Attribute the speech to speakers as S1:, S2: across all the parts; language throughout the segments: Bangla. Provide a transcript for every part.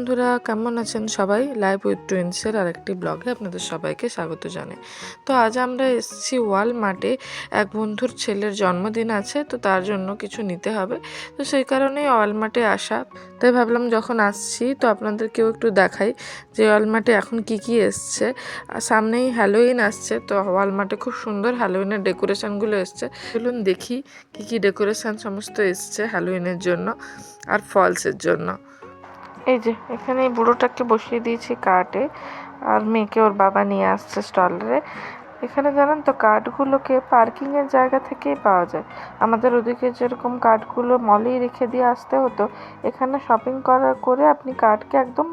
S1: বন্ধুরা, কেমন আছেন সবাই? লাইভ উইথ টুইন্সের আরেকটি ব্লগে আপনাদের সবাইকে স্বাগত জানাই। তো আজ আমরা এসেছি ওয়ালমার্টে এক বন্ধুর ছেলের জন্মদিন আছে, তো তার জন্য কিছু নিতে হবে। তো সেই কারণেই ওয়ালমার্টে আসা। তাই ভাবলাম যখন আসছি, তো আপনাদেরকেও একটু দেখাই যে ওয়ালমার্টে এখন কি কি এসছে। সামনেই হ্যালোইন আসছে, তো ওয়ালমার্টে খুব সুন্দর হ্যালোইনের ডেকোরেশনগুলো এসছে। চলুন দেখি কি কি ডেকোরেশন সমস্ত এসছে হ্যালোইনের জন্য আর ফলসের জন্য। এই যে, এখানে এই বুড়োটাকে বসিয়ে দিয়েছি কার্টে আর মেয়েকে ওর বাবা নিয়ে আসছে স্টলারে এখানে জানেন তো কার্ডগুলোকে পার্কিংয়ের জায়গা থেকেই পাওয়া যায়। আমাদের ওদিকে যেরকম কার্ডগুলো মলেই রেখে দিয়ে আসতে হতো, এখানে শপিং করার করে আপনি কার্ডকে একদম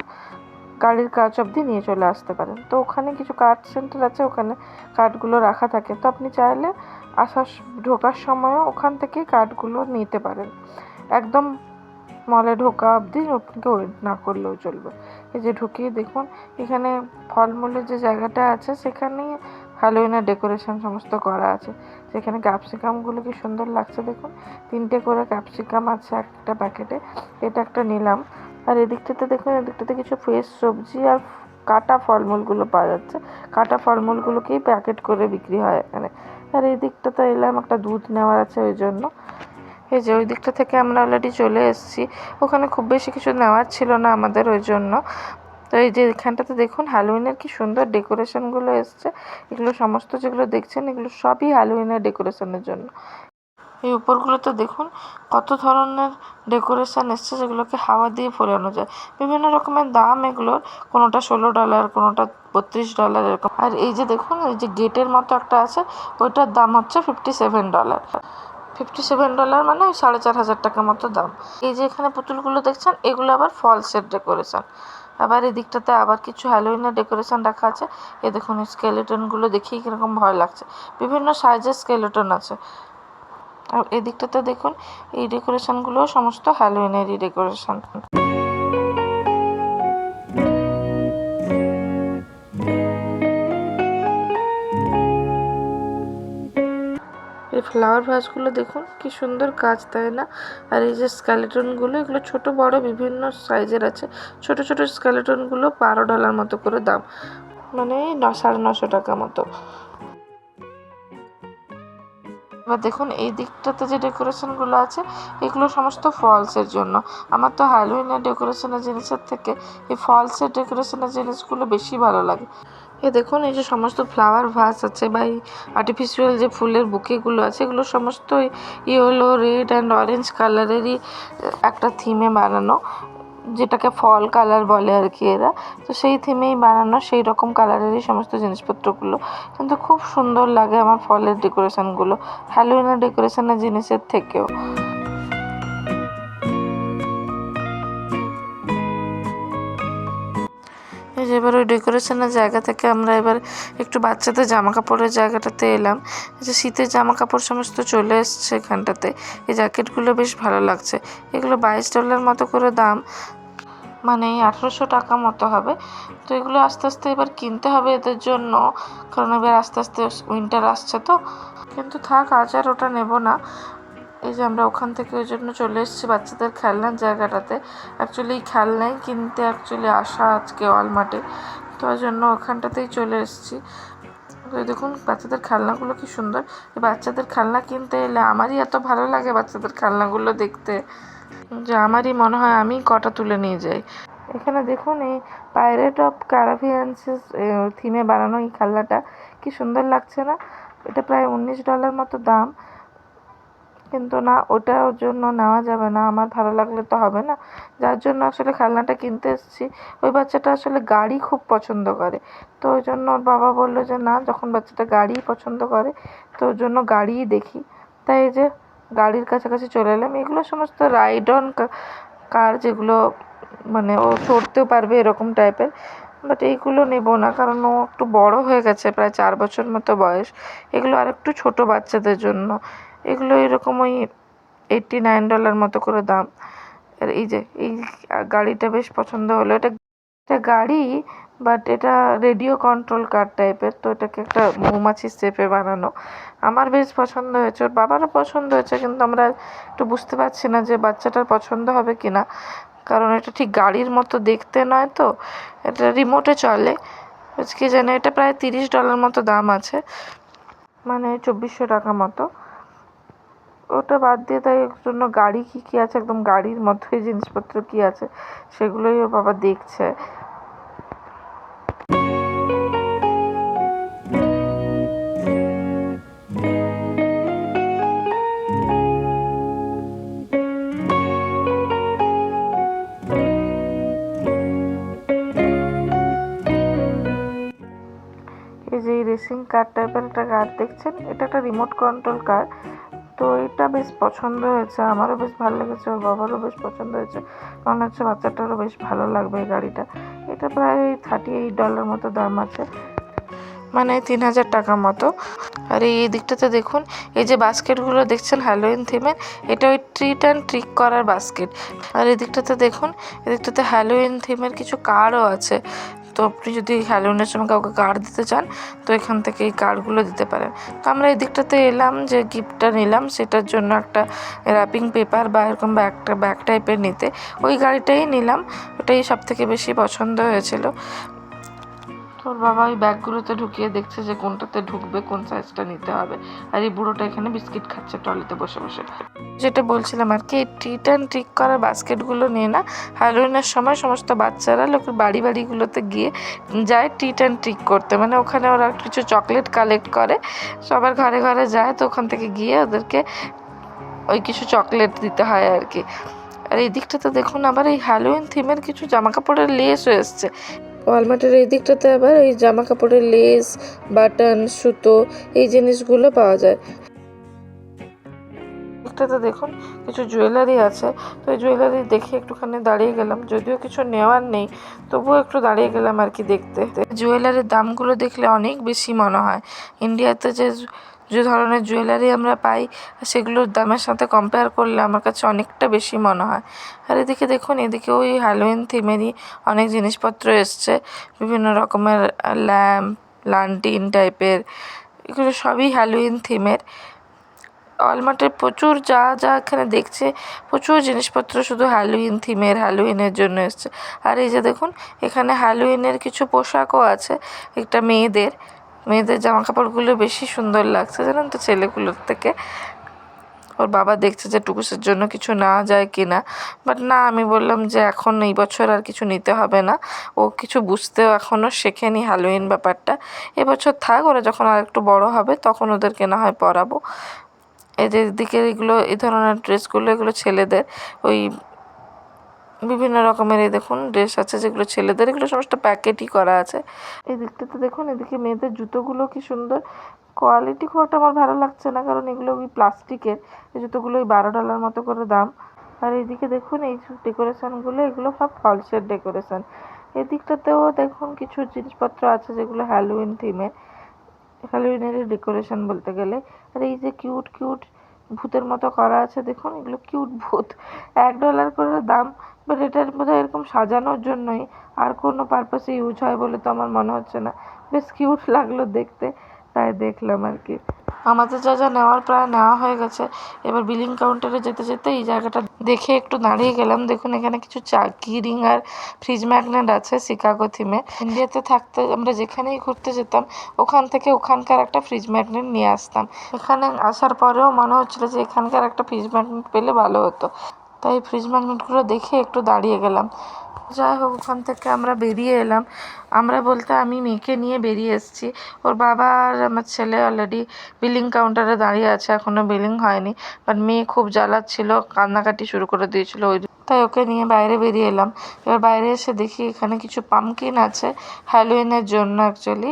S1: গাড়ির কাজ অবধি নিয়ে চলে আসতে পারেন। তো ওখানে কিছু কার্ড সেন্টার আছে, ওখানে কার্ডগুলো রাখা থাকে। তো আপনি চাইলে আসার ঢোকার সময়ও ওখান থেকেই কার্ডগুলো নিতে পারেন। একদম মলে ঢোকা অবধি আপনাকে ওয়েট না করলেও চলবে। এই যে ঢুকিয়ে দেখুন, এখানে ফলমূলের যে জায়গাটা আছে, সেখানেই হ্যালোইনের ডেকোরেশন সমস্ত করা আছে। সেখানে ক্যাপসিকামগুলো কি সুন্দর লাগছে দেখুন। তিনটে করে ক্যাপসিকাম আছে একটা প্যাকেটে এটা একটা নিলাম। আর এদিকটাতে দেখুন এদিকটাতে কিছু ফ্রেশ সবজি আর কাটা ফলমূলগুলো পাওয়া যাচ্ছে। কাটা ফলমূলগুলোকেই প্যাকেট করে বিক্রি হয় এখানে। আর এই দিকটাতে এলাম, একটা দুধ নেওয়ার আছে ওই জন্য। এই যে, ওই দিকটা থেকে আমরা অলরেডি চলে এসেছি। ওখানে খুব বেশি কিছু নেওয়ার ছিল না আমাদের ওই জন্য। তো এই যে, এখানটাতে দেখুন হ্যালোইনের কি সুন্দর ডেকোরেশনগুলো এসছে। এগুলো সমস্ত যেগুলো দেখছেন, এগুলো সবই হ্যালোইনের ডেকোরেশনের জন্য। এই উপরগুলোতে দেখুন, কত ধরনের ডেকোরেশন এসছে যেগুলোকে হাওয়া দিয়ে ফোরানো যায়। বিভিন্ন রকমের দাম এগুলোর। কোনোটা ষোলো ডলার কোনোটা বত্রিশ ডলার এরকম। আর এই যে দেখুন এই যে গেটের মতো একটা আছে, ওইটার দাম হচ্ছে fifty seven dollar fifty seven dollar মানে ওই সাড়ে চার হাজার টাকার মতো দাম। এই যে এখানে পুতুলগুলো দেখছেন, এগুলো আবার ফলসের ডেকোরেশন আবার এদিকটাতে আবার কিছু হ্যালোইনের ডেকোরেশন রাখা আছে। এ দেখুন স্কেলেটনগুলো দেখেই কীরকম ভয় লাগছে। বিভিন্ন সাইজের স্কেলেটন আছে। আর এদিকটাতে দেখুন, এই ডেকোরেশনগুলো সমস্ত হ্যালোইনেরই ডেকোরেশন এই ফ্লাওয়ার ভাসগুলো দেখুন, কি সুন্দর কাজ তাই না? আর এই যে স্কেলেটনগুলো এগুলো ছোট, বড়, বিভিন্ন সাইজের আছে। ছোট ছোট স্কেলেটনগুলো বারো ডলার মতো করে দাম। মানে ন, সাড়ে নশো টাকা মতো। এবার দেখুন, এই দিকটাতে যে ডেকোরেশনগুলো আছে, এগুলো সমস্ত ফলসের জন্য। আমার তো হ্যালোইনের ডেকোরেশনের জিনিসের থেকে এই ফলসের ডেকোরেশনের জিনিসগুলো বেশি ভালো লাগে। এ দেখুন, এই যে সমস্ত ফ্লাওয়ার ভাস আছে বা এই আর্টিফিশিয়াল যে ফুলের বুকেগুলো আছে, এগুলো সমস্ত ইয়েলো রেড অ্যান্ড অরেঞ্জ কালারেরই একটা থিমে বানানো। যেটাকে ফল কালার বলে আর কি এরা। তো সেই থিমেই বানানো, সেই রকম কালারেরই সমস্ত জিনিসপত্রগুলো। কিন্তু খুব সুন্দর লাগে আমার ফলের ডেকোরেশনগুলো হ্যালোইনের ডেকোরেশনের জিনিসের থেকেও। যে এবার ওই ডেকোরেশনের জায়গা থেকে আমরা এবার একটু বাচ্চাদের জামা কাপড়ের জায়গাটাতে এলাম। যে শীতের জামা কাপড় সমস্ত চলে এসছে এখানটাতে। এই জ্যাকেটগুলো বেশ ভালো লাগছে। এগুলো বাইশ ডলার মতো করে দাম। মানে আঠেরোশো টাকা মতো হবে। তো এগুলো আস্তে আস্তে এবার কিনতে হবে এদের জন্য। কারণ এবার আস্তে আস্তে উইন্টার আসছে তো। কিন্তু থাক, আজ আর ওটা নেব না। এই যে আমরা ওখান থেকে ওই জন্য চলে এসেছি বাচ্চাদের খেলনার জায়গাটাতে। অ্যাকচুয়ালি খেলনাই কিনতে অ্যাকচুয়ালি আসা আজকে ওয়ালমার্টে। তো ওই জন্য ওখানটাতেই চলে এসেছি। তো দেখুন, বাচ্চাদের খেলনাগুলো কি সুন্দর। এই বাচ্চাদের খেলনা কিনতে এলে আমারই এত ভালো লাগে বাচ্চাদের খেলনাগুলো দেখতে। যে আমারই মনে হয় আমি কটা তুলে নিয়ে যাই। এখানে দেখুন, এই পাইরেট অফ ক্যারাভিয়ান্সের থিমে বানানো এই খেলনাটা। কি সুন্দর লাগছে না? এটা প্রায় উনিশ ডলার মতো দাম। কিন্তু না, ওটার জন্য নেওয়া যাবে না। আমার ভালো লাগলে তো হবে না। যার জন্য আসলে খেলনাটা কিনতে এসেছি। ওই বাচ্চাটা আসলে গাড়ি খুব পছন্দ করে। তো ওই জন্য ওর বাবা বলল যে, না, যখন বাচ্চাটা গাড়িই পছন্দ করে, তো ওর জন্য গাড়িই দেখি। তাই এই যে গাড়ির কাছাকাছি চলে এলাম। এগুলো সমস্ত রাইড অন কার যেগুলো মানে ও চড়তেও পারবে এরকম টাইপের বাট এইগুলো নেব না, কারণ ও একটু বড় হয়ে গেছে, প্রায় চার বছর মতো বয়স। এগুলো আর একটু ছোটো বাচ্চাদের জন্য। এগুলো এরকম ওই এইট্টি নাইন ডলার মতো করে দাম। আর এই যে, এই গাড়িটা বেশ পছন্দ হলো। এটা এটা গাড়ি বাট এটা রেডিও কন্ট্রোল কার টাইপের তো এটাকে একটা মৌমাছির শেপে বানানো। আমার বেশ পছন্দ হয়েছে, ওর বাবারও পছন্দ হয়েছে, কিন্তু আমরা একটু বুঝতে পারছি না যে বাচ্চাটার পছন্দ হবে কি না কারণ এটা ঠিক গাড়ির মতো দেখতে নয় তো, এটা রিমোটে চলে। আজকে জানে এটা প্রায় তিরিশ ডলার মতো দাম আছে। মানে চব্বিশশো টাকা মতো। ওটা বাদ দিয়ে তাই জন্য গাড়ি কী কী আছে? একদম গাড়ির মতোই জিনিসপত্র কী আছে? সেগুলোই ওর বাবা দেখছে। এই যে রেসিং কার টাইপের একটা কার দেখছেন? এটা একটা রিমোট কন্ট্রোল কার তো এটা বেশ পছন্দ হয়েছে, আমারও বেশ ভালো লেগেছে, ওর বাবারও বেশ পছন্দ হয়েছে। মনে হচ্ছে বাচ্চাটারও বেশ ভালো লাগবে এই গাড়িটা। এটা প্রায় থার্টি এইট ডলার মতো দাম আছে মানে তিন হাজার টাকা মতো। আর এই দিকটাতে দেখুন, এই যে বাস্কেটগুলো দেখছেন হ্যালোইন থিমের এটা ওই ট্রিট অ্যান্ড ট্রিক করার বাস্কেট আর এই দিকটাতে দেখুন, এদিকটাতে হ্যালোইন থিমের কিছু কার্ডও আছে। তো আপনি যদি হ্যালোনের সময় কাউকে কার্ড দিতে চান, তো এখান থেকে এই কার্ডগুলো দিতে পারেন। তো আমরা এই দিকটাতে এলাম যে গিফটটা নিলাম, সেটার জন্য একটা র্যাপিং পেপার বা এরকম ব্যাগটা ব্যাগ টাইপের নিতে। ওই গাড়িটাই নিলাম, ওটাই সব থেকে বেশি পছন্দ হয়েছিল। তোর বাবা ওই ব্যাগগুলোতে ঢুকিয়ে দেখছে যে কোনটাতে ঢুকবে, কোন সাইজটা নিতে হবে। আর এই বুড়োটা এখানে বিস্কিট খাচ্ছে ট্রলিতে বসে বসে। যেটা বলছিলাম আর কি ট্রিট অ্যান্ড ট্রিক করা বাস্কেটগুলো নিয়ে না হ্যালোইনের সময় সমস্ত বাচ্চারা লোকের বাড়ি বাড়িগুলোতে গিয়ে যায় ট্রিট অ্যান্ড ট্রিক করতে। মানে ওখানে ওরা কিছু চকলেট কালেক্ট করে, সবার ঘরে ঘরে যায় তো ওখান থেকে গিয়ে ওদেরকে ওই কিছু চকলেট দিতে হয় আর কি। আর এই দিকটাতে দেখুন আবার এই হ্যালোইন থিমের কিছু জামা কাপড়ের লেসও এসছে। ওয়ালমার্টের এই দিকটাতে আবার এই জামা কাপড়ের লেস, বাটন, সুতো, এই জিনিসগুলো পাওয়া যায়। দিকটাতে দেখুন, কিছু জুয়েলারি আছে। তো এই জুয়েলারি দেখে একটুখানি দাঁড়িয়ে গেলাম। যদিও কিছু নেওয়ার নেই, তবুও একটু দাঁড়িয়ে গেলাম আর কি দেখতে। জুয়েলারির দামগুলো দেখলে অনেক বেশি মনে হয়। ইন্ডিয়াতে যে যে ধরনের জুয়েলারি আমরা পাই, সেগুলোর দামের সাথে কম্পেয়ার করলে আমার কাছে অনেকটা বেশি মনে হয়। আর এদিকে দেখুন, এদিকে ওই হ্যালোইন থিমেরই অনেক জিনিসপত্র এসছে। বিভিন্ন রকমের ল্যাম্প লান্টিন টাইপের এগুলো সবই হ্যালোইন থিমের অলমার্টের প্রচুর যা যা এখানে দেখছে, প্রচুর জিনিসপত্র শুধু হ্যালোইন থিমের হ্যালোইনের জন্য এসছে। আর এই যে দেখুন, এখানে হ্যালোইনের কিছু পোশাকও আছে, একটা মেয়েদের। মেয়েদের জামা কাপড়গুলো বেশি সুন্দর লাগছে, জানেন তো ছেলেগুলোর থেকে? ওর বাবা দেখছে যে টুকুসের জন্য কিছু না যায় কি না বাট না, আমি বললাম যে এখন এই বছর আর কিছু নিতে হবে না। ও কিছু বুঝতেও এখনও শেখেনি হ্যালোইন ব্যাপারটা। এবছর থাক, ওরা যখন আর একটু বড় হবে, তখন ওদেরকে না হয় পরাবো। এদের দিকে এগুলো এই ধরনের ড্রেসগুলো এগুলো ছেলেদের ওই বিভিন্ন রকমের, এই দেখুন ড্রেস আছে যেগুলো ছেলেদের, এগুলো সমস্ত প্যাকেটই করা আছে। এই দিকটাতে দেখুন, এদিকে মেয়েদের জুতোগুলো কি সুন্দর। কোয়ালিটি খুব একটা আমার ভালো লাগছে না, কারণ এগুলো ওই প্লাস্টিকের। এই জুতোগুলো ওই বারো ডলার মতো করে দাম। আর এইদিকে দেখুন, এই ডেকোরেশনগুলো এগুলো সব ফলসের ডেকোরেশন এদিকটাতেও দেখুন, কিছু জিনিসপত্র আছে যেগুলো হ্যালোইন থিমে হ্যালোইনের ডেকোরেশন বলতে গেলে। আর এই যে কিউট কিউট ভূতের মতো করা আছে, দেখুন, এগুলো কিউট ভূত। এক ডলার করে দাম বাট এটার বোধহয় এরকম সাজানোর জন্যই আর কোনো পারপাসে ইউজ হয় বলে তো আমার মনে হচ্ছে না। বেশ কিউট লাগল দেখতে, তাই দেখলাম আর কি। আমাদের যা যা নেওয়ার প্রায় নেওয়া হয়ে গেছে। এবার বিলিং কাউন্টারে যেতে যেতে এই জায়গাটা দেখে একটু দাঁড়িয়ে গেলাম। দেখুন, এখানে কিছু চা কিরিং আর ফ্রিজ ম্যাগনেট আছে শিকাগো থিমে ইন্ডিয়াতে থাকতে, আমরা যেখানেই ঘুরতে যেতাম, ওখান থেকে ওখানকার একটা ফ্রিজ ম্যাগনেট নিয়ে আসতাম। এখানে আসার পরেও মনে হচ্ছিল যে এখানকার একটা ফ্রিজ ম্যাগনেট পেলে ভালো হতো। তাই ফ্রিজ ম্যাগনেটগুলো দেখে একটু দাঁড়িয়ে গেলাম। যাই হোক, ওখান থেকে আমরা বেরিয়ে এলাম। আমরা বলতে আমি মেয়েকে নিয়ে বেরিয়ে এসেছি। ওর বাবা আর আমার ছেলে অলরেডি বিলিং কাউন্টারে দাঁড়িয়ে আছে এখনও বিলিং হয়নি। বাট মেয়ে খুব জ্বালাচ্ছিল, কান্নাকাটি শুরু করে দিয়েছিল ওই তাই ওকে নিয়ে বাইরে বেরিয়ে এলাম। এবার বাইরে এসে দেখি এখানে কিছু পামকিন আছে হ্যালোইনের জন্য অ্যাকচুয়ালি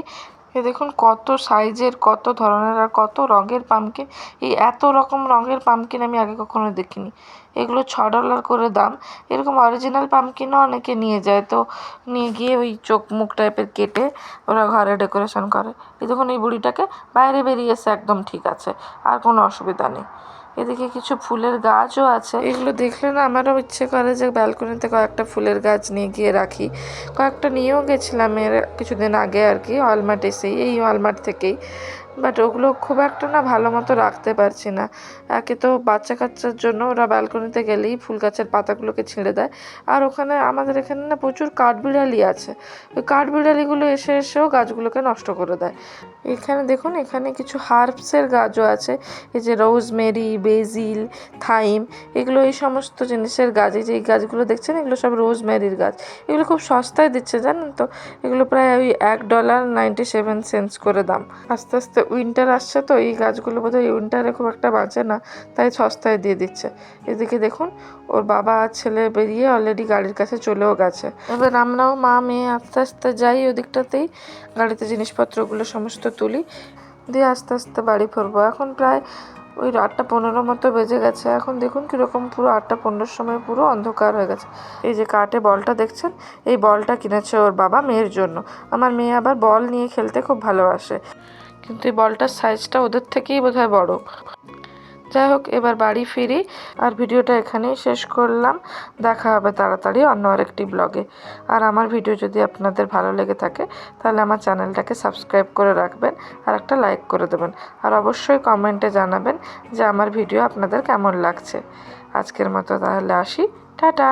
S1: এ দেখুন কত সাইজের, কত ধরনের আর কত রঙের পামকিন এই এত রকম রঙের পামকিন আমি আগে কখনো দেখিনি। এগুলো ছ ডলার করে দাম। এরকম অরিজিনাল পামকিনও অনেকে নিয়ে যায়। তো নিয়ে গিয়ে ওই চোখ মুখ টাইপের কেটে ওরা ঘরে ডেকোরেশন করে। এই দেখুন এই বুড়িটাকে বাইরে বেরিয়েছে একদম ঠিক আছে। আর কোনো অসুবিধা নেই। এদিকে কিছু ফুলের গাছও আছে। এগুলো দেখলে না আমারও ইচ্ছে করে যে ব্যালকনিতে কয়েকটা ফুলের গাছ নিয়ে গিয়ে রাখি। কয়েকটা নিয়েও গেছিলাম এর কিছুদিন আগে আর কি ওয়ালমার্ট এসেই, এই ওয়ালমার্ট থেকেই। বাট ওগুলো খুব একটা না ভালো মতো রাখতে পারছি না। একে তো বাচ্চা কাচ্চার জন্য ওরা ব্যালকনিতে গেলেই ফুল গাছের পাতাগুলোকে ছিঁড়ে দেয়। আর ওখানে আমাদের এখানে না প্রচুর কাঠবিড়ালি আছে। ওই কাঠবিড়ালিগুলো এসে এসেও গাছগুলোকে নষ্ট করে দেয়। এখানে দেখুন, এখানে কিছু হার্বসের গাছও আছে। এই যে রোজমেরি, বেজিল, থাইম, এগুলো এই সমস্ত জিনিসের গাছ, এই যে এই গাছগুলো দেখছেন? এগুলো সব রোজমেরির গাছ। এগুলো খুব সস্তায় দিচ্ছে, জানেন তো? এগুলো প্রায় ওই এক ডলার নাইনটি সেভেন সেন্টস করে দাম। আস্তে আস্তে উইন্টার আসছে তো, এই গাছগুলো বোধহয় উইন্টারে খুব একটা বাঁচে না, তাই সস্তায় দিয়ে দিচ্ছে। এদিকে দেখুন, ওর বাবা আর ছেলে বেরিয়ে অলরেডি গাড়ির কাছে চলেও গেছে। এবার আমরাও মা, মেয়ে আস্তে আস্তে যাই ওদিকটাতেই, গাড়িতে জিনিসপত্রগুলো সমস্ত তুলি, দিয়ে আস্তে আস্তে বাড়ি ফিরবো। এখন প্রায় ওই আটটা পনেরো মতো বেজে গেছে, এখন দেখুন কীরকম পুরো আটটা পনেরোর সময় পুরো অন্ধকার হয়ে গেছে। এই যে কাঠে বলটা দেখছেন, এই বলটা কিনেছে ওর বাবা মেয়ের জন্য। আমার মেয়ে আবার বল নিয়ে খেলতে খুব ভালোবাসে। কিন্তু এই বলটার সাইজটা ওদের থেকেই বোধহয় বড়। যাই হোক, এবার বাড়ি ফিরি আর ভিডিওটা এখানেই শেষ করলাম। দেখা হবে তাড়াতাড়ি অন্য আরেকটি ব্লগে আর আমার ভিডিও যদি আপনাদের ভালো লেগে থাকে, তাহলে আমার চ্যানেলটাকে সাবস্ক্রাইব করে রাখবেন আর একটা লাইক করে দেবেন। আর অবশ্যই কমেন্টে জানাবেন যে আমার ভিডিও আপনাদের কেমন লাগছে। আজকের মতো তাহলে আসি। টাটা!